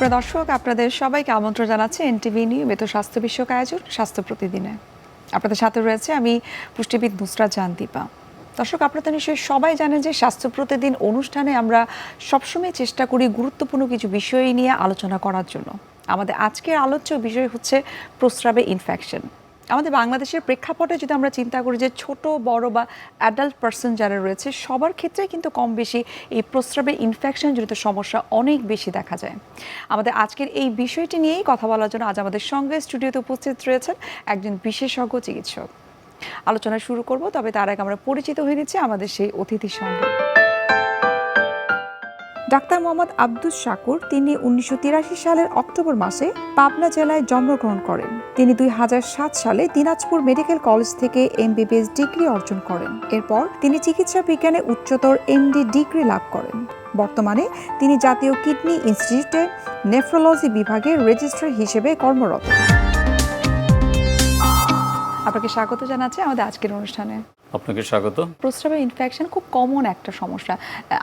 সুপ্রিয় দর্শক, আপনাদের সবাইকে আমন্ত্রণ জানাচ্ছি এনটিভি নিয়মিত স্বাস্থ্য বিষয়ক আয়োজন, স্বাস্থ্য প্রতিদিনে। আপনাদের সাথে রয়েছে আমি পুষ্টিবিদ মুসরা জাহান দীপা দর্শক আপনারা নিশ্চয়ই সবাই জানেন যে স্বাস্থ্য প্রতিদিন অনুষ্ঠানে আমরা সবসময় চেষ্টা করি গুরুত্বপূর্ণ কিছু বিষয় নিয়ে আলোচনা করার জন্য। আমাদের আজকের আলোচ্য বিষয় হচ্ছে প্রস্রাবে ইনফেকশন আমাদের বাংলাদেশের প্রেক্ষাপটে যদি আমরা চিন্তা করি যে ছোট, বড় বা অ্যাডাল্ট পার্সন যারা রয়েছে, সবার ক্ষেত্রে কিন্তু কম বেশি এই প্রস্রাবের ইনফেকশন জনিত সমস্যা অনেক বেশি দেখা যায়। আমাদের আজকের এই বিষয়টি নিয়েই কথা বলার জন্য আজ আমাদের সঙ্গে স্টুডিওতে উপস্থিত রয়েছেন একজন বিশেষজ্ঞ চিকিৎসক। আলোচনা শুরু করব, তবে তার আগে আমরা পরিচিত হয়ে নিচ্ছি আমাদের সেই অতিথির সঙ্গে। ডাক্তার মোহাম্মদ আব্দুস শাকুর তিনি উনিশশো তিরাশি সালের অক্টোবর মাসে পাবনা জেলায় জন্মগ্রহণ করেন। তিনি দুই হাজার সাত সালে দিনাজপুর মেডিকেল কলেজ থেকে এমবিবিএস ডিগ্রি অর্জন করেন। এরপর তিনি চিকিৎসা বিজ্ঞানে উচ্চতর এমডি ডিগ্রি লাভ করেন। বর্তমানে তিনি জাতীয় কিডনি ইনস্টিটিউটে নেফ্রোলজি বিভাগের রেজিস্ট্রার হিসেবে কর্মরত। আপনাকে স্বাগত জানাচ্ছি আমাদের আজকের অনুষ্ঠানে। আপনাকে স্বাগত। প্রস্রাবের ইনফেকশন খুব কমন একটা সমস্যা।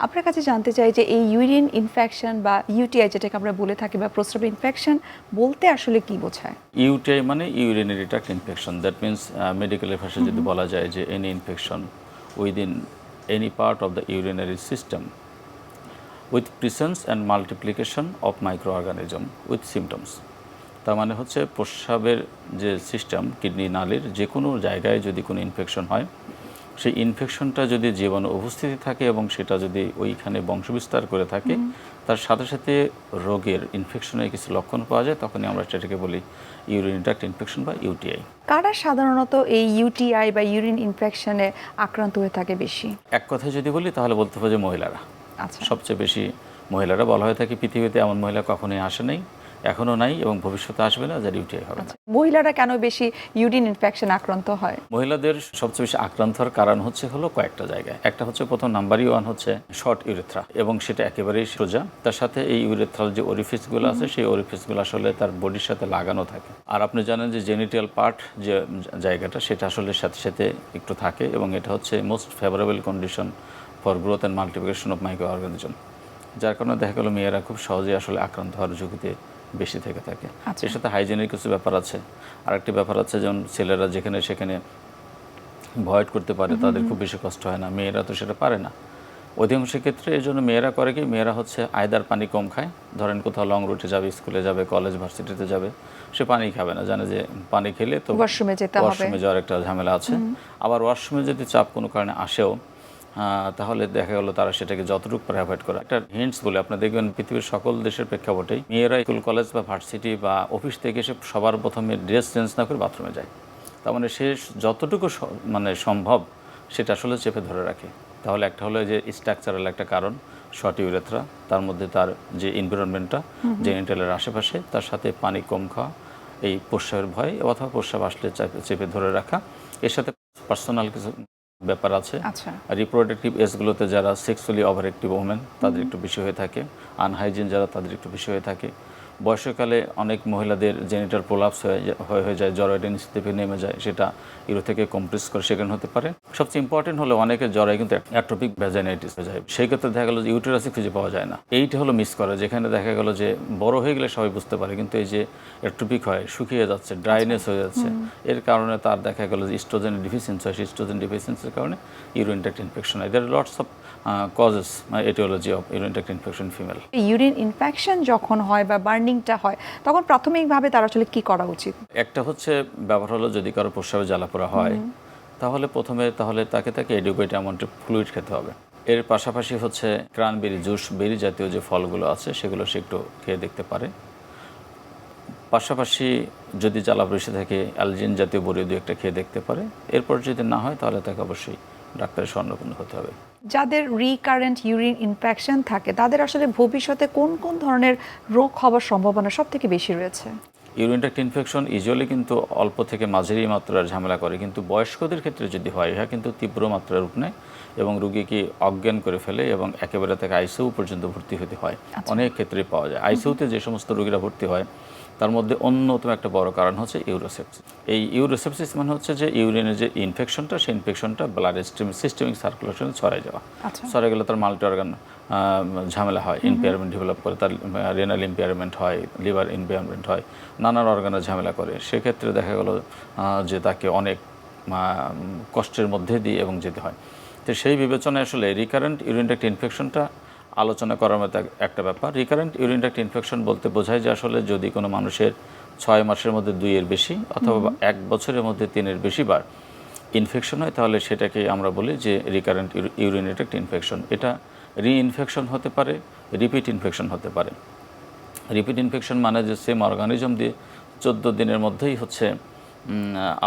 আপনার কাছে জানতে চাই যে এই ইউরিন ইনফেকশন বা ইউটিআই যেটাকে আমরা বলে থাকি বা প্রস্রাবের ইনফেকশন বলতে আসলে কি বোঝায়? ইউটিআই মানে urinary tract infection that means মেডিকেলের ভাষায় যদি বলা যায় যে any infection within any part of the urinary system with presence and multiplication of microorganism with symptoms তার মানে হচ্ছে প্রস্রাবের যে সিস্টেম কিডনি নালীর যে কোনো জায়গায় যদি কোনো ইনফেকশন হয় সেই ইনফেকশনটা যদি জীবাণু উপস্থিতি থাকে এবং সেটা যদি ওইখানে বংশবিস্তার করে থাকে তার সাথে সাথে রোগের ইনফেকশনের কিছু লক্ষণ পাওয়া যায় তখনই আমরা সেটাকে বলি ইউরিন ট্র্যাক্ট ইনফেকশন বা ইউটিআই কারা সাধারণত এই ইউটিআই বা ইউরিন ইনফেকশনে আক্রান্ত হয়ে থাকে বেশি? এক কথায় যদি বলি তাহলে বলতে হবে যে মহিলারা। আচ্ছা। সবচেয়ে বেশি মহিলারা বলা হয়ে থাকে পৃথিবীতে এমন মহিলা কখনোই আসে নাই। এখনও নাই এবং ভবিষ্যতে আসবে না যার ইউটিআই হবে না। আচ্ছা মহিলারা কেন বেশি ইউরিন ইনফেকশন আক্রান্ত হয়? মহিলাদের সবচেয়ে বেশি আক্রান্ত হওয়ার কারণ হচ্ছে হলো কয়েকটা জায়গায়। একটা হচ্ছে প্রথম নাম্বারই ওয়ান হচ্ছে শর্ট ইউরেথ্রা এবং সেটা একেবারেই সোজা। তার সাথে এই ইউরেথ্রাল যে ওরিফিসগুলো আছে সেই ওরিফিসগুলো আসলে তার বডির সাথে লাগানো থাকে। আর আপনি জানেন যে জেনিটাল পার্ট যে জায়গাটা সেটা আসলে সাথে সাথে একটু থাকে এবং এটা হচ্ছে most favourable condition for growth and multiplication of microorganism যার কারণে দেখা গেলো মেয়েরা খুব সহজেই আসলে আক্রান্ত হওয়ার ঝুঁকিতে বেশি থেকে থাকে। আচ্ছা। এর সাথে হাইজেনের কিছু ব্যাপার আছে। আরেকটি ব্যাপার আছে যেমন ছেলেরা যেখানে সেখানে ভয়েড করতে পারে তাদের খুব বেশি কষ্ট হয় না। মেয়েরা তো সেটা পারে না। অধিকাংশ ক্ষেত্রে এই জন্য মেয়েরা করে কি মেয়েরা হচ্ছে আয়দার পানি কম খায়। ধরেন কোথাও লং রুটে যাবে স্কুলে যাবে কলেজ ভার্সিটিতে যাবে সে পানি খাবে না। জানে যে পানি খেলে তো ওয়াশরুমে যেতে ওয়াশরুমে যাওয়ার একটা ঝামেলা আছে। আবার ওয়াশরুমে যদি চাপ কোনো কারণে আসেও তাহলে দেখা গেল তারা সেটাকে যতটুকু পারে অ্যাভয়েড করে। একটা হিন্টস বলে আপনি দেখবেন পৃথিবীর সকল দেশের প্রেক্ষাপটেই মেয়েরা স্কুল কলেজ বা ভার্সিটি বা অফিস থেকে এসে সবার প্রথমে ড্রেস চেঞ্জ না করে বাথরুমে যায়। তার মানে সে যতটুকু মানে সম্ভব সেটা আসলে চেপে ধরে রাখে। তাহলে একটা হলো যে স্ট্রাকচারাল একটা কারণ শর্ট ইউরেথ্রা তার মধ্যে তার যে এনভায়রনমেন্টটা জেনিটালের আশেপাশে তার সাথে পানি কম খাওয়া এই প্রস্রাবের ভয় অথবা প্রস্রাব আসলে চেপে ধরে রাখা। এর সাথে পার্সোনাল কিছু ব্যাপার আছে। আচ্ছা। রিপ্রোডাক্টিভ এজগুলোতে যারা সেক্সুয়ালি ওভার অ্যাক্টিভ ওমেন তাদের একটু বেশি হয়ে থাকে। আনহাইজিন যারা তাদের একটু বেশি হয়ে থাকে। বয়সকালে অনেক মহিলাদের জেনিটাল প্রোলাপস হয়ে যায়- হয়ে যায় নিচ থেকে নেমে যায় সেটা ইউরো থেকে কমপ্রেস করে সেখানে হতে পারে। সবচেয়ে ইম্পর্টেন্ট হলো অনেকের জ্বরায় কিন্তু অ্যাট্রোপিক ভ্যাজাইনাইটিস হয়ে যায়। সেই ক্ষেত্রে দেখা গেলো যে ইউটেরাসই খুঁজে পাওয়া যায় না। এইটা হলো মিস করা যেখানে দেখা গেলো যে বড় হয়ে গেলে সবাই বুঝতে পারে কিন্তু এই যে অ্যাট্রোপিক হয় শুকিয়ে যাচ্ছে ড্রাইনেস হয়ে যাচ্ছে এর কারণে তার দেখা গেলো যে ইস্ট্রোজেন ডিফিসিয়েন্সি হয় সেই ইস্ট্রোজেন ডিফিসিয়েন্সির কারণে ইউরিন ইনফেকশন হয়। There lots of causes aetiology of urine infection female urine infection যখন হয় বা বার্নিংটা হয় তখন প্রাথমিকভাবে তার আসলে কি করা উচিত? একটা হচ্ছে ব্যাপার হলো যদি কারও প্রস্রাবে জ্বালাপোড়া হয় তাহলে প্রথমে তাহলে তাকে তাকে এডুকেট অ্যামাউন্টে ফ্লুইড খেতে হবে। এর পাশাপাশি হচ্ছে ক্রানবেরি জুস বেরি জাতীয় যে ফলগুলো আছে সেগুলো সে একটু খেয়ে দেখতে পারে। পাশাপাশি যদি জ্বালা বেশি থাকে অ্যালজিন জাতীয় বড়ি দু একটা খেয়ে দেখতে পারে এরপর যদি না হয় তাহলে তাকে অবশ্যই ডাক্তারের স্বর্ণপূর্ণ হতে হবে। যাদের রিকারেন্ট ইউরিন ইনফেকশন থাকে তাদের আসলে ভবিষ্যতে কোন কোন ধরনের রোগ হওয়ার সম্ভাবনা সব থেকে বেশি রয়েছে? ইউরিন ট্র্যাক্ট ইনফেকশন ইউজুয়ালি কিন্তু অল্প থেকে মাঝারি মাত্রার ঝামেলা করে কিন্তু বয়স্কদের ক্ষেত্রে যদি হয় ইহা কিন্তু তীব্র মাত্রার রূপ নেয় এবং রুগীকে অজ্ঞান করে ফেলে এবং একেবারে তাকে আইসিউ পর্যন্ত ভর্তি হতে হয়। অনেক ক্ষেত্রে পাওয়া যায়। আইসিউতে যে সমস্ত রোগীরা ভর্তি হয় তার মধ্যে অন্যতম একটা বড় কারণ হচ্ছে ইউরোসেপসিস। এই ইউরোসেপসিস মানে হচ্ছে যে ইউরিনের যে ইনফেকশনটা সেই ইনফেকশনটা ব্লাড স্ট্রিম সিস্টেমিক সার্কুলেশনে ছড়াই যাওয়া। আচ্ছা। ছড়াই গেলে তার মাল্টি অর্গান ঝামেলা হয়। ইম্পেয়ারমেন্ট ডেভেলপ করে তার রেনাল ইম্পেয়ারমেন্ট হয় লিভার ইম্পেয়ারমেন্ট হয় নানান অর্গানের ঝামেলা করে। সেক্ষেত্রে দেখা গেল যে তাকে অনেক কষ্টের মধ্যে দিয়ে এবং যেতে হয়। তো সেই বিবেচনায় আসলে রিকারেন্ট ইউরিন ট্র্যাক্ট ইনফেকশনটা আলোচনা করার মতো একটা ব্যাপার। রিকারেন্ট ইউরিন ট্র্যাক্ট ইনফেকশন বলতে বোঝায় যে আসলে যদি কোনো মানুষের ছয় মাসের মধ্যে দুইয়ের বেশি অথবা এক বছরের মধ্যে তিনের বেশি বার ইনফেকশন হয় তাহলে সেটাকে আমরা বলি যে রিকারেন্ট ইউরিনেটেড ইনফেকশন এটা রিইনফেকশন হতে পারে রিপিট ইনফেকশন হতে পারে। রিপিট ইনফেকশন মানে যে সেম অর্গানিজম দিয়ে চোদ্দ দিনের মধ্যেই হচ্ছে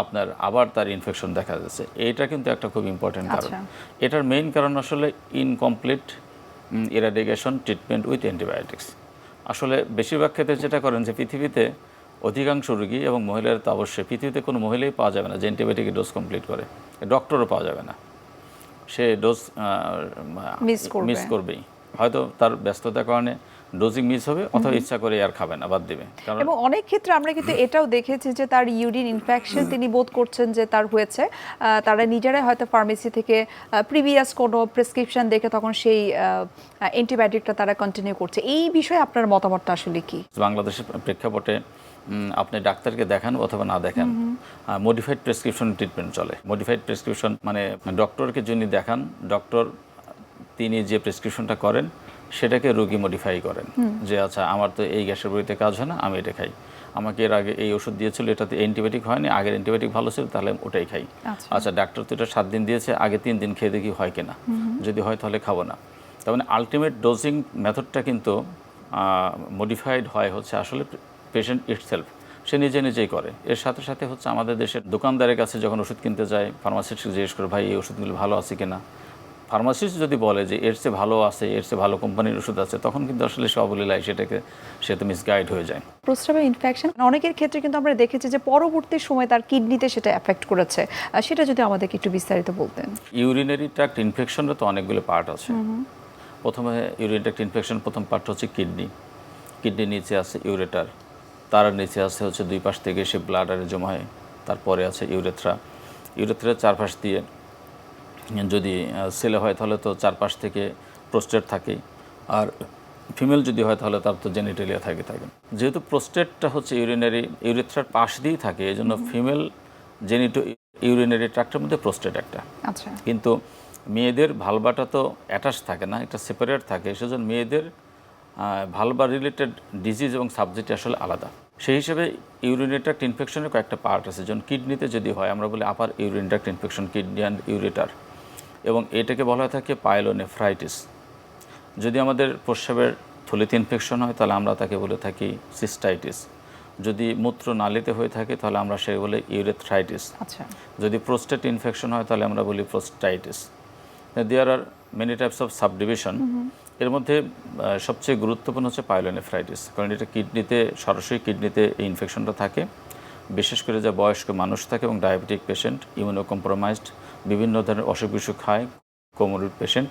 আপনার আবার তার ইনফেকশন দেখা যাচ্ছে। এটা কিন্তু একটা খুব ইম্পর্টেন্ট কারণ। আচ্ছা। এটার মেইন কারণ আসলে incomplete eradication treatment with antibiotics আসলে বেশিরভাগ ক্ষেত্রে যেটা করেন যে পৃথিবীতে অধিকাংশ রোগী এবং মহিলারা তো অবশ্যই পৃথিবীতে কোনো মহিলাই পাওয়া যাবে না যে অ্যান্টিবায়োটিকের ডোজ কমপ্লিট করে। ডক্টরও পাওয়া যাবে না। সে ডোজ। মিস করবেই। হয়তো তার ব্যস্ততার কারণে ডোজিং মিস হবে অথবা ইচ্ছা করে আর খাবে না বাদ দিবে। কারণ এবং অনেক ক্ষেত্রে আমরা কিন্তু এটাও দেখেছি যে তার ইউরিন ইনফেকশন তিনি বোধ করছেন যে তার হয়েছে। তারা নিজেরাই হয়তো ফার্মেসি থেকে প্রিভিয়াস কোনো প্রেসক্রিপশন দেখে তখন সেই অ্যান্টিবায়োটিকটা তারা কন্টিনিউ করছে। এই বিষয়ে আপনার মতামতটা আসলে কি? বাংলাদেশের প্রেক্ষাপটে আপনি ডাক্তারকে দেখান অথবা না দেখান মডিফাইড প্রেসক্রিপশন ট্রিটমেন্ট চলে। মডিফাইড প্রেসক্রিপশন মানে ডক্টরকে যিনি দেখান ডক্টর তিনি যে প্রেসক্রিপশনটা করেন সেটাকে রোগী মডিফাই করেন। যে আচ্ছা আমার তো এই গ্যাসের বড়িতে কাজ হয় না আমি এটা খাই। আমাকে এর আগে এই ওষুধ দিয়েছিল এটাতে অ্যান্টিবায়োটিক হয়নি আগের অ্যান্টিবায়োটিক ভালো ছিল তাহলে ওটাই খাই। আচ্ছা। আচ্ছা ডাক্তার তো এটা সাত দিন দিয়েছে আগে তিন দিন খেয়ে দেখি হয় কিনা। যদি হয় তাহলে খাব না। তার মানে আলটিমেট ডোজিং মেথডটা কিন্তু মডিফাইড হয় হচ্ছে আসলে পেশেন্ট ইটসেলফ সে নিজে নিজেই করে। এর সাথে সাথে হচ্ছে আমাদের দেশের দোকানদারের কাছে যখন ওষুধ কিনতে যায় ফার্মাসিস্ট জিজ্ঞেস করে ভাই এই ওষুধগুলো ভালো আছে কিনা? ফার্মাসিস্ট যদি বলে যে এর চেয়ে ভালো আছে এর চেয়ে ভালো কোম্পানির ওষুধ আছে তখন কিন্তু আসলে সে অবলীলায় সেটাকে সে তো মিসগাইড হয়ে যায়। প্রস্রাবের ইনফেকশন অনেকের ক্ষেত্রে কিন্তু আমরা দেখেছি যে পরবর্তী সময় তার কিডনিতে সেটা এফেক্ট করেছে। সেটা যদি আমাদেরকে একটু বিস্তারিত বলতেন। ইউরিনারি ট্র্যাক্ট ইনফেকশনের তো অনেকগুলো পার্ট আছে। প্রথমে ইউরিন ট্র্যাক্ট ইনফেকশন প্রথম পার্ট হচ্ছে কিডনি। কিডনি নিচে আছে ইউরেটার তার নিচে আছে হচ্ছে দুই পাশ থেকে সে ব্লাডারে জমা হয় তারপরে আছে ইউরেথ্রা ইউরেথ্রার চারপাশ দিয়ে যদি ছেলে হয় তাহলে তো চারপাশ থেকে প্রোস্টেট থাকে। আর ফিমেল যদি হয় তাহলে তার তো জেনিটেলিয়া থাকে থাকে। যেহেতু প্রোস্টেটটা হচ্ছে ইউরিনারি ইউরেথ্রার পাশ দিয়েই থাকে এই জন্য ফিমেল জেনিটো ইউরিনারি ট্র্যাক্টের মধ্যে প্রোস্টেট একটা। আচ্ছা। কিন্তু মেয়েদের ভালবাটা তো অ্যাটাচ থাকে না এটা সেপারেট থাকে সেজন্য মেয়েদের ভালবা রিলেটেড ডিজিজ এবং সাবজেক্ট আসলে আলাদা। সেই হিসেবে ইউরিনারি ট্র্যাক্ট ইনফেকশনের কয়েকটা পার্ট আছে যেমন কিডনিতে যদি হয় আমরা বলি upper urine tract infection kidney and ureter. এবং এটাকে বলা হয়ে থাকে পাইলোনেফ্রাইটিস। যদি আমাদের প্রস্রাবের থলিতে ইনফেকশন হয় তাহলে আমরা তাকে বলে থাকি সিস্টাইটিস। যদি মূত্র নালীতে হয়ে থাকে তাহলে আমরা সে বলে ইউরেথ্রাইটিস। আচ্ছা। যদি প্রোস্টেট ইনফেকশন হয় তাহলে আমরা বলি prostatitis. There are many types of subdivision এর মধ্যে সবচেয়ে গুরুত্বপূর্ণ হচ্ছে পাইলোনেফ্রাইটিস কারণ এটা কিডনিতে সরাসরি কিডনিতে এই ইনফেকশনটা থাকে। বিশেষ করে যা বয়স্ক মানুষ থাকে এবং ডায়াবেটিক পেশেন্ট ইমিউনো কম্প্রোমাইজড বিভিন্ন ধরনের অসুখ বিসুখ খায় কোমরের পেশেন্ট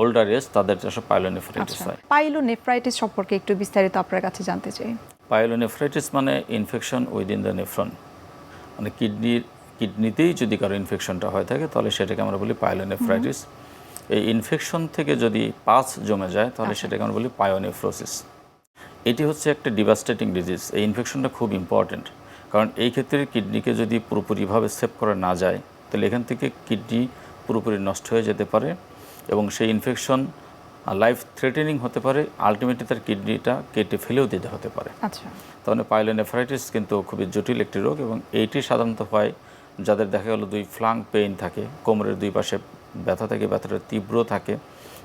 ওল্ডার এজ তাদের যেসব পাইলোনেফ্রাইটিস আচ্ছা। হয়। পাইলো নেফ্রাইটিস সম্পর্কে একটু বিস্তারিত আপনার কাছে জানতে চাই। পাইলোনেফ্রাইটিস মানে ইনফেকশন উইদিন দ্য নেফ্রন মানে কিডনির কিডনিতেই যদি কারও ইনফেকশনটা হয়ে থাকে তাহলে সেটাকে আমরা বলি পাইলোনেফ্রাইটিস এই ইনফেকশন থেকে যদি পাস জমে যায় তাহলে সেটাকে আমরা বলি পায়োনেফ্রোসিস এটি হচ্ছে একটা ডিভাস্টেটিং ডিজিজ এই ইনফেকশনটা খুব ইম্পর্ট্যান্ট কারণ এই ক্ষেত্রে কিডনিকে যদি পুরোপুরিভাবে সেভ করা না যায় তাহলে এখান থেকে কিডনি পুরোপুরি নষ্ট হয়ে যেতে পারে এবং সেই ইনফেকশন লাইফ থ্রেটেনিং হতে পারে। আলটিমেটলি তার কিডনিটা কেটে ফেলেও দিতে হতে পারে। আচ্ছা। তাহলে পাইলোনেফ্রাইটিস কিন্তু খুবই জটিল একটি রোগ এবং এইটি সাধারণত হয় যাদের দেখা গেলো দুই ফ্লাং পেইন থাকে কোমরের দুই পাশে ব্যথা থাকে ব্যথাটা তীব্র থাকে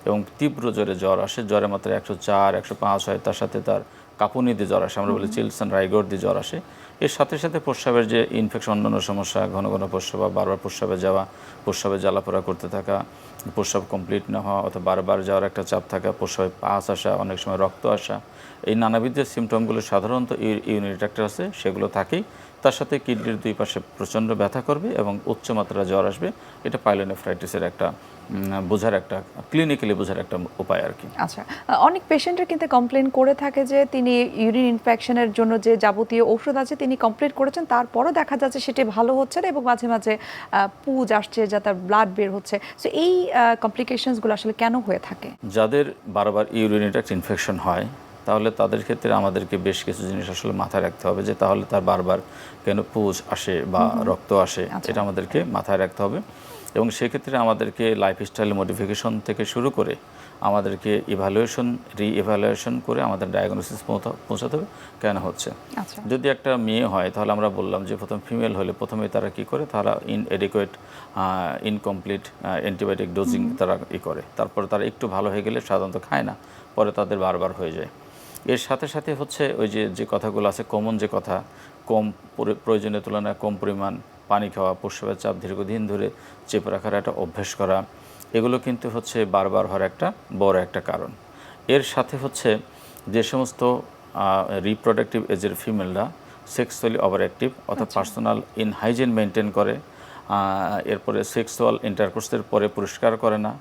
এবং তীব্র জ্বরে জ্বর আসে। জ্বরের মাত্রা একশো চার একশো পাঁচ হয় তার সাথে তার কাঁপুনি দিয়ে জ্বর আসে। আমরা বলি চিলসন রাইগর দিয়ে জ্বর আসে। এর সাথে সাথে প্রস্রাবের যে ইনফেকশন অন্যান্য সমস্যা, ঘন ঘন প্রস্রাব, বারবার প্রস্রাবে যাওয়া, প্রস্রাবে জ্বালাপোড়া করতে থাকা, প্রস্রাব কমপ্লিট না হওয়া, অথবা বারবার যাওয়ার একটা চাপ থাকা, প্রস্রাবে পাস আসা, অনেক সময় রক্ত আসা, এই নানাবিধ যে সিমটমগুলো সাধারণত ইউনিট ট্র্যাক্টর আছে, সেগুলো থাকেই। তার সাথে কিডনির দুই পাশে প্রচণ্ড ব্যথা করবে এবং উচ্চ মাত্রা জ্বর আসবে। এটা পাইলোনেফ্রাইটিসের একটা বোঝার একটা ক্লিনিক্যালি বোঝার একটা উপায় আর কি। আচ্ছা অনেক পেশেন্টের কিন্তু কমপ্লেন করে থাকে যে তিনি ইউরিন ইনফেকশনের জন্য যে যাবতীয় ঔষধ আছে তিনি কমপ্লিট করেছেন তারপরও দেখা যাচ্ছে সেটি ভালো হচ্ছে না এবং মাঝে মাঝে পুজ আসছে যা তার ব্লাড বের হচ্ছে। সো এই কমপ্লিকেশনসগুলো আসলে কেন হয়ে থাকে? যাদের বারবার ইউরিন ট্র্যাক্ট ইনফেকশন হয় তাহলে তাদের ক্ষেত্রে আমাদেরকে বেশ কিছু জিনিস আসলে মাথায় রাখতে হবে যে তাহলে তার বারবার কেন পুজ আসে বা রক্ত আসে আচ্ছা। এটা আমাদেরকে মাথায় রাখতে হবে। এবং সেক্ষেত্রে আমাদেরকে লাইফস্টাইল মডিফিকেশন থেকে শুরু করে আমাদেরকে ইভ্যালুয়েশন রি ইভ্যালুয়েশন করে আমাদের ডায়াগনোসিস পৌঁছাতে হবে। কেন হচ্ছে আচ্ছা। যদি একটা মেয়ে হয় তাহলে আমরা বললাম যে প্রথম ফিমেল হলে প্রথমে তারা কি করে? তারা inadequate incomplete antibiotic dosing তারা ই করে। তারপরে তারা একটু ভালো হয়ে গেলে সাধারণত খায় না পরে তাদের বারবার হয়ে যায়। এর সাথে সাথে হচ্ছে ওই যে যে কথাগুলো আছে কমন যে কথা কম পরি- প্রয়োজনের তুলনায় কম পরিমাণ পানি খাওয়া প্রস্রাবের চাপ দীর্ঘদিন ধরে চেপে রাখার একটা অভ্যেস করা এগুলো কিন্তু হচ্ছে বারবার হওয়ার একটা বড় একটা কারণ। এর সাথে হচ্ছে যে সমস্ত রিপ্রোডাক্টিভ এজের ফিমেলরা সেক্সুয়ালি ওভার অ্যাক্টিভ অর্থাৎ পার্সোনাল ইন হাইজিন মেনটেন করে এরপরে সেক্সুয়াল ইন্টারকোর্সের পরে পরিষ্কার করে না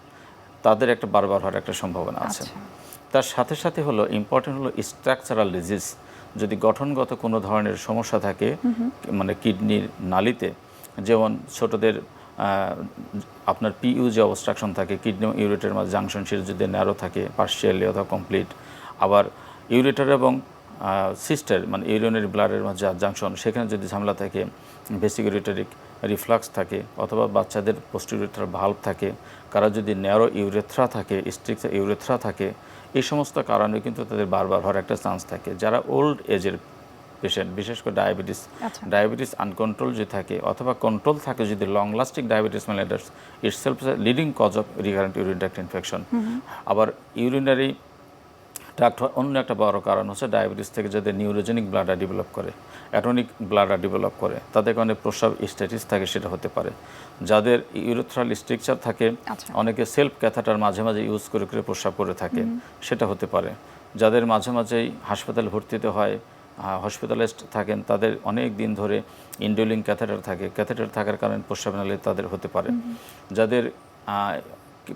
তাদের একটা বারবার হওয়ার একটা সম্ভাবনা আছে। আচ্ছা। তার সাথে সাথে হলো ইম্পর্টেন্ট হলো স্ট্রাকচারাল ডিজিজ যদি গঠনগত কোনো ধরনের সমস্যা থাকে মানে কিডনির নালিতে যেমন ছোটদের আপনার পিইউ যে অবস্ট্রাকশন থাকে কিডনি ইউরেটের মাঝে জাংশন সেটা যদি ন্যারো থাকে পার্শিয়ালি অথবা কমপ্লিট আবার ইউরেটার এবং সিস্টার মানে ইউরিনারি ব্লাডের মাঝে জাংশন সেখানে যদি ঝামেলা থাকে বেসিক ইউরেটারিক রিফ্লাক্স থাকে অথবা বাচ্চাদের পোস্টিউরেটার ভাল্ব থাকে কারও যদি ন্যারো ইউরেথ্রা থাকে স্ট্রিক্ট ইউরেথ্রা থাকে এই সমস্ত কারণে কিন্তু তাদের বারবার হওয়ার একটা চান্স থাকে। যারা ওল্ড এজের পেশেন্ট বিশেষ করে ডায়াবেটিস। ডায়াবেটিস আনকন্ট্রোল যদি থাকে অথবা কন্ট্রোল থাকে যদি long lasting diabetes mellitus it's self leading cause of recurrent urine infection আবার ইউরিনারি ট্রাক্ট অন্য একটা বড় কারণ হচ্ছে ডায়াবেটিস থেকে যাদের নিউরোজেনিক ব্লাডার ডেভেলপ করে অ্যাটনিক ব্লাডার ডেভেলপ করে তাদের কারণে প্রস্রাব স্ট্যাটিস থাকে সেটা হতে পারে। যাদের ইউরোথ্রাল স্ট্রাকচার থাকে আচ্ছা। অনেকে সেলফ ক্যাথাটার মাঝে মাঝে ইউজ করে করে প্রস্রাব করে থাকে সেটা হতে পারে। যাদের মাঝে মাঝেই হাসপাতালে ভর্তিতে হয় হসপিটালাইজড থাকেন তাদের অনেক দিন ধরে ইন্ডোলিং ক্যাথেটার থাকে। ক্যাথেটার থাকার কারণে নালী তাদের হতে পারে। যাদের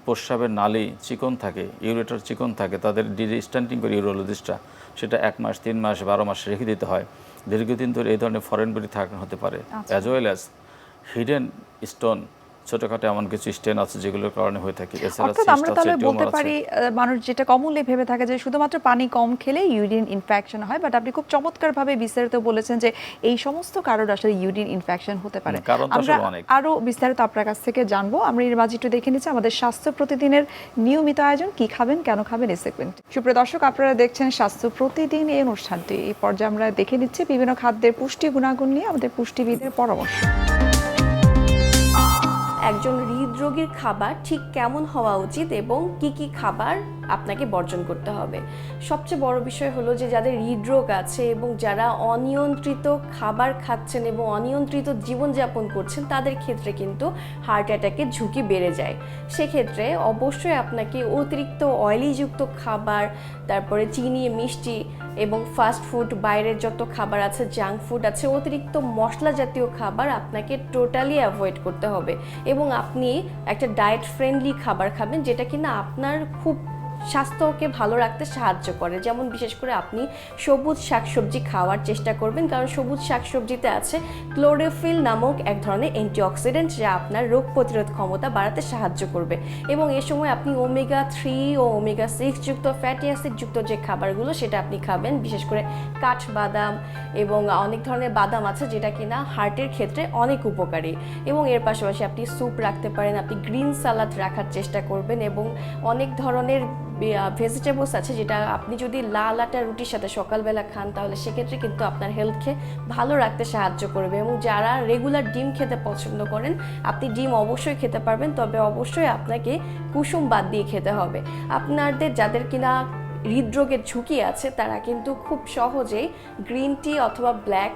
প্রস্রাবের নালি চিকন থাকে ইউরেটার চিকন থাকে তাদের ডিজি স্ট্যান্ডিং করে ইউরোলজিস্টরা সেটা এক মাস তিন মাস বারো মাস রেখে দিতে হয় দীর্ঘদিন ধরে এই ধরনের ফরেন বডি থাকা হতে পারে। As well as hidden stone ছোটোখাটো এমন কিছু স্টেন আছে যেগুলোর কারণে হয়ে থাকে। এছাড়া অর্থাৎ আমরা তাহলে বলতে পারি মানুষ যেটা কমনলি ভেবে থাকে যে শুধুমাত্র পানি কম খেলে ইউরিন ইনফেকশন হয় বাট আপনি খুব চমৎকারভাবে বিস্তারিত বলেছেন যে এই সমস্ত কারণ আসলে ইউরিন ইনফেকশন হতে পারে। আমরা আরও বিস্তারিত আপনার কাছ থেকে জানব। আমরা এর মাঝে একটু দেখে নিচ্ছি আমাদের স্বাস্থ্য প্রতিদিনের নিয়মিত আয়োজন কি খাবেন কেন খাবেন এই সেগমেন্ট সুপ্রিয় দর্শক আপনারা দেখছেন স্বাস্থ্য প্রতিদিন এই অনুষ্ঠানটি। এই পর্যায়ে আমরা দেখে নিচ্ছি বিভিন্ন খাদ্যের পুষ্টি গুণাগুণ নিয়ে আমাদের পুষ্টিবিদের পরামর্শ। একজন হৃদরোগীর খাবার ঠিক কেমন হওয়া উচিত এবং কি কি খাবার আপনাকে বর্জন করতে হবে? সবচেয়ে বড় বিষয় হলো যে যাদের হৃদরোগ আছে এবং যারা অনিয়ন্ত্রিত খাবার খাচ্ছেন এবং অনিয়ন্ত্রিত জীবনযাপন করছেন, তাদের ক্ষেত্রে কিন্তু হার্ট অ্যাটাকের ঝুঁকি বেড়ে যায়। সেক্ষেত্রে অবশ্যই আপনাকে অতিরিক্ত অয়েলিযুক্ত খাবার, তারপরে চিনি, মিষ্টি এবং ফাস্ট ফুড বাইরের যত খাবার আছে জাঙ্ক ফুড আছে, অতিরিক্ত মশলা জাতীয় খাবার আপনাকে টোটালি অ্যাভয়েড করতে হবে এবং আপনি একটা ডায়েট ফ্রেন্ডলি খাবার খাবেন যেটা কিনা আপনার খুব স্বাস্থ্যকে ভালো রাখতে সাহায্য করে। যেমন বিশেষ করে আপনি সবুজ শাকসবজি খাওয়ার চেষ্টা করবেন, কারণ সবুজ শাকসবজিতে আছে ক্লোরোফিল নামক এক ধরনের অ্যান্টিঅক্সিডেন্ট যা আপনার রোগ প্রতিরোধ ক্ষমতা বাড়াতে সাহায্য করবে। এবং এ সময় আপনি ওমেগা থ্রি ও ওমেগা সিক্স যুক্ত ফ্যাটি অ্যাসিড যুক্ত যে খাবারগুলো সেটা আপনি খাবেন, বিশেষ করে কাঠবাদাম এবং অনেক ধরনের বাদাম আছে যেটা কিনা হার্টের ক্ষেত্রে অনেক উপকারী। এবং এর পাশাপাশি আপনি স্যুপ রাখতে পারেন, আপনি গ্রিন সালাদ রাখার চেষ্টা করবেন এবং অনেক ধরনের ভেজিটেবলস আছে যেটা আপনি যদি লাল আটা রুটির সাথে সকালবেলা খান, তাহলে সেক্ষেত্রে কিন্তু আপনার হেলথকে ভালো রাখতে সাহায্য করবে। এবং যারা রেগুলার ডিম খেতে পছন্দ করেন, আপনি ডিম অবশ্যই খেতে পারবেন, তবে অবশ্যই আপনাকে কুসুম বাদ দিয়ে খেতে হবে। আপনাদের যাদের কিনা হৃদরোগের ঝুঁকি আছে, তারা কিন্তু খুব সহজেই গ্রিন টি অথবা ব্ল্যাক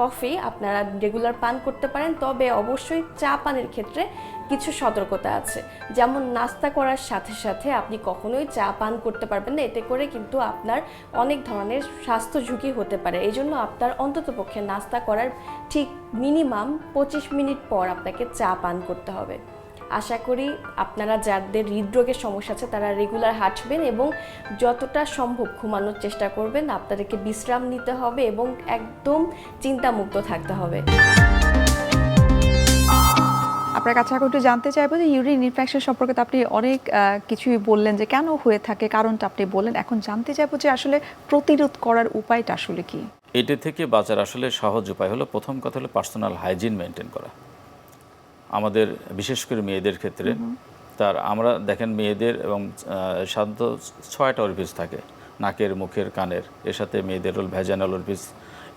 কফি আপনারা রেগুলার পান করতে পারেন, তবে অবশ্যই চা পানের ক্ষেত্রে কিছু সতর্কতা আছে। যেমন নাস্তা করার সাথে সাথে আপনি কখনোই চা পান করতে পারবেন না, এতে করে কিন্তু আপনার অনেক ধরনের স্বাস্থ্য ঝুঁকি হতে পারে। এই জন্য আপনার অন্ততপক্ষে নাস্তা করার ঠিক মিনিমাম পঁচিশ মিনিট পর আপনাকে চা পান করতে হবে। আশা করি আপনারা যাদের হৃদরোগের সমস্যা আছে তারা রেগুলার হাঁটবেন এবং যতটা সম্ভব ঘুমানোর চেষ্টা করবেন। আপনাদেরকে বিশ্রাম নিতে হবে এবং একদম চিন্তামুক্ত থাকতে হবে। আপনার কাছে এখন একটু জানতে চাইব যে ইউরিন ইনফেকশন সম্পর্কে তো আপনি অনেক কিছুই বললেন যে কেন হয়ে থাকে কারণটা আপনি বললেন। এখন জানতে চাইব যে আসলে প্রতিরোধ করার উপায়টা আসলে কি? এটা থেকে বাঁচার আসলে সহজ উপায় হলো প্রথম কথা হলো পার্সোনাল হাইজিন মেনটেন করা। আমাদের বিশেষ করে মেয়েদের ক্ষেত্রে তার আমরা দেখেন মেয়েদের এবং সাধারণত ছয়টা অরিফিস থাকে। নাকের মুখের কানের এর সাথে মেয়েদের হল ভ্যাজানাল অরিফিস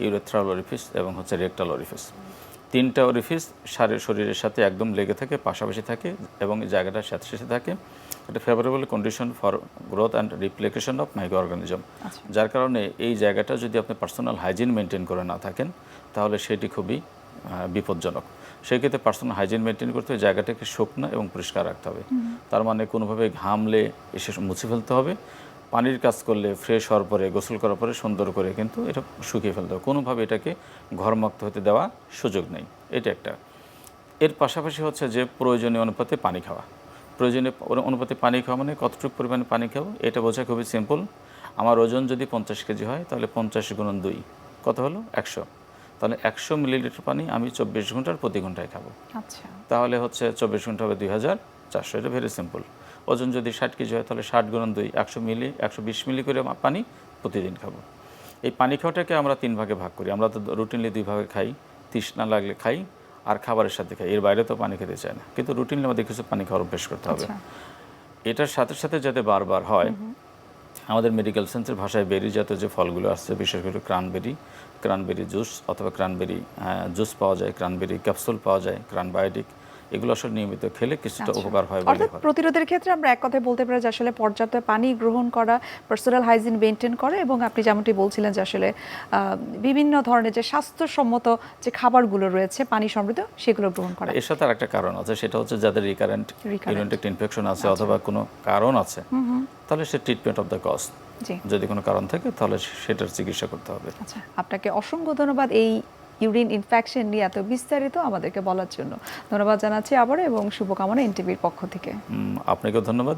ইউরেথ্রাল অরিফিস এবং হচ্ছে রেকটাল অরিফিস তিনটা অরিফিস সারের শরীরের সাথে একদম লেগে থাকে পাশাপাশি থাকে এবং এই জায়গাটার সাথে সাথে থাকে। এটা favourable condition for growth and replication of microorganism যার কারণে এই জায়গাটা যদি আপনি পার্সোনাল হাইজিন মেনটেন করে না থাকেন তাহলে সেটি খুবই আহ, সেই ক্ষেত্রে পার্সোনাল হাইজিন মেনটেন করতে হবে জায়গাটাকে শুকনো এবং পরিষ্কার রাখতে হবে। তার মানে কোনোভাবে ঘামলে এসে মুছে ফেলতে হবে। পানির কাজ করলে ফ্রেশ হওয়ার পরে গোসল করার পরে সুন্দর করে কিন্তু এটা শুকিয়ে ফেলতে হবে। কোনোভাবে এটাকে ঘরমুক্ত হতে দেওয়া সুযোগ নেই। এটা একটা। এর পাশাপাশি হচ্ছে যে প্রয়োজনীয় অনুপাতে পানি খাওয়া। প্রয়োজনীয় অনুপাতে পানি খাওয়া মানে কতটুকু পরিমাণে পানি খাব এটা বোঝা খুবই সিম্পল আমার ওজন যদি পঞ্চাশ কেজি হয় তাহলে পঞ্চাশ গুণন দুই। কত হলো? একশো। তাহলে একশো মিলিলিটার পানি আমি চব্বিশ ঘণ্টার প্রতি ঘন্টায় খাব। আচ্ছা। তাহলে হচ্ছে চব্বিশ ঘণ্টা হবে দুই হাজার চারশো এটা ভেরি সিম্পল ওজন যদি ষাট কেজি হয় তাহলে ষাট গুণন দুই একশো মিলি একশো বিশ মিলি করে পানি প্রতিদিন খাব। এই পানি খাওয়াটাকে আমরা তিন ভাগে ভাগ করি। আমরা তো রুটিনলি দুই ভাগে খাই তৃষ্ণা লাগলে খাই আর খাবারের সাথে খাই। এর বাইরে তো পানি খেতে চায় না। কিন্তু রুটিনলি আমাদের কিছু পানি খাওয়ার অভ্যেস করতে হবে। আচ্ছা। এটার সাথে সাথে যাতে বারবার হয় আমাদের মেডিকেল সেন্সের ভাষায় বেরি জাতীয় যে ফলগুলো আসছে, বিশেষ করে ক্রানবেরি ক্রানবেরি জুস অথবা ক্রানবেরি জুস পাওয়া যায় ক্রানবেরি ক্যাপসুল পাওয়া যায় ক্রানবায়োটিক এগুলো আসলে নিয়মিত খেলে কিছুটা আচ্ছা। উপকার হয় অর্থাৎ প্রতিরোধের ক্ষেত্রে আমরা এক কথায় বলতে পারি যে আসলে পর্যাপ্ত পানি গ্রহণ করা পার্সোনাল হাইজিন মেনটেন করা এবং আপনি যেমনটি বলছিলেন যে আসলে বিভিন্ন ধরনের যে স্বাস্থ্যসম্মত যে খাবারগুলো রয়েছে পানি সমৃদ্ধ সেগুলো গ্রহণ করা। এর সাথে আরেকটা কারণ আছে সেটা হচ্ছে যাদের রিকারেন্ট। ইউরিনটেক ইনফেকশন আছে অথবা কোনো কারণ আছে তাহলে সে ট্রিটমেন্ট অফ দ্য কস্ট জি। যদি কোনো কারণ থাকে তাহলে সেটার চিকিৎসা করতে হবে। আচ্ছা আপনাকে অসংখ্য ধন্যবাদ এই ইউরিন ইনফেকশন নিয়ে এত বিস্তারিত আমাদেরকে বলার জন্য ধন্যবাদ জানাচ্ছি আবার এবং শুভকামনা এনটিভির পক্ষ থেকে। আপনাকেও ধন্যবাদ।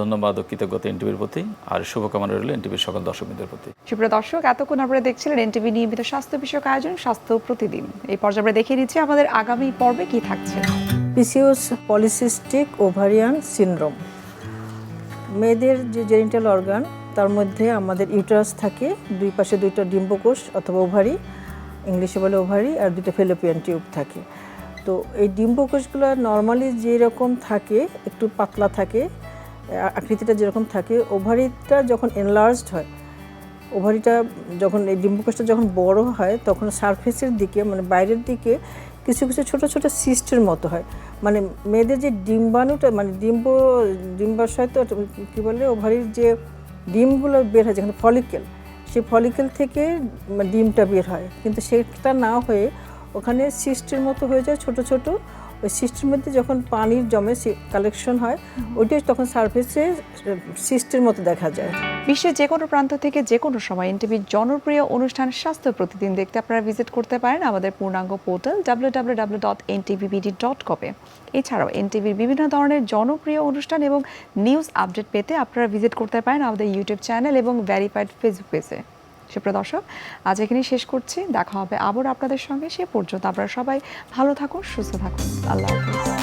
ধন্যবাদ ও কৃতজ্ঞতা এনটিভির প্রতি আর শুভকামনা রইল এনটিভির সকল দর্শকদের প্রতি। সুপ্রিয় দর্শক এতক্ষণ আপনারা দেখছিলেন এনটিভি নিয়মিত স্বাস্থ্য বিষয়ক আয়োজন স্বাস্থ্য প্রতিদিন। এই পর্যায়ে আমরা দেখিয়ে দিচ্ছি আমাদের আগামী পর্বে কি থাকছে। PCOS polycystic ovarian syndrome. মেয়েদের যে জেনিটাল অর্গান তার মধ্যে আমাদের ইউটারাস থাকে দুই পাশে দুইটা ডিম্বকোষ অথবা ওভারি। ইংলিশে বলে ওভারি আর দুটো ফেলোপিয়ান টিউব থাকে। তো এই ডিম্বকোষগুলো নর্মালি যেরকম থাকে, একটু পাতলা থাকে আকৃতিটা যেরকম থাকে, ওভারিটা যখন এনলার্জড হয়, ওভারিটা যখন এই ডিম্বকোষটা যখন বড় হয়, তখন সারফেসের দিকে মানে বাইরের দিকে কিছু কিছু ছোট ছোট সিস্টের মতো হয়। মানে মেয়েদের যে ডিম্বাণুটা মানে ডিম্ব, ডিম্বাশয় তো কী বলে, ওভারির যে ডিমগুলো বের হয়, যেখানে ফলিকেল সেই ফলিকেল থেকে ডিমটা বের হয়। কিন্তু সেটা না হয়ে ওখানে সিস্টের মতো হয়ে যায় ছোট ছোট। ওই সিস্টের মধ্যে যখন পানির জমে কালেকশন হয় ওইটাই তখন সারফেসে সিস্টের মতো দেখা যায়। বিশ্বের যে কোনো প্রান্ত থেকে যে কোনো সময় এনটিভির জনপ্রিয় অনুষ্ঠান স্বাস্থ্য প্রতিদিন দেখতে আপনারা ভিজিট করতে পারেন আমাদের পূর্ণাঙ্গ portal W W W dot NTVBD dot কপে এছাড়াও এনটিভির বিভিন্ন ধরনের জনপ্রিয় অনুষ্ঠান এবং নিউজ আপডেট পেতে আপনারা ভিজিট করতে পারেন আমাদের ইউটিউব চ্যানেল এবং ভ্যারিফাইড ফেসবুক পেজে সুপ্রিয় দর্শক, আজ এখানেই শেষ করছি। দেখা হবে আবার আপনাদের সঙ্গে। সে পর্যন্ত আপনারা সবাই ভালো থাকুন, সুস্থ থাকুন। আল্লাহ হাফিজ।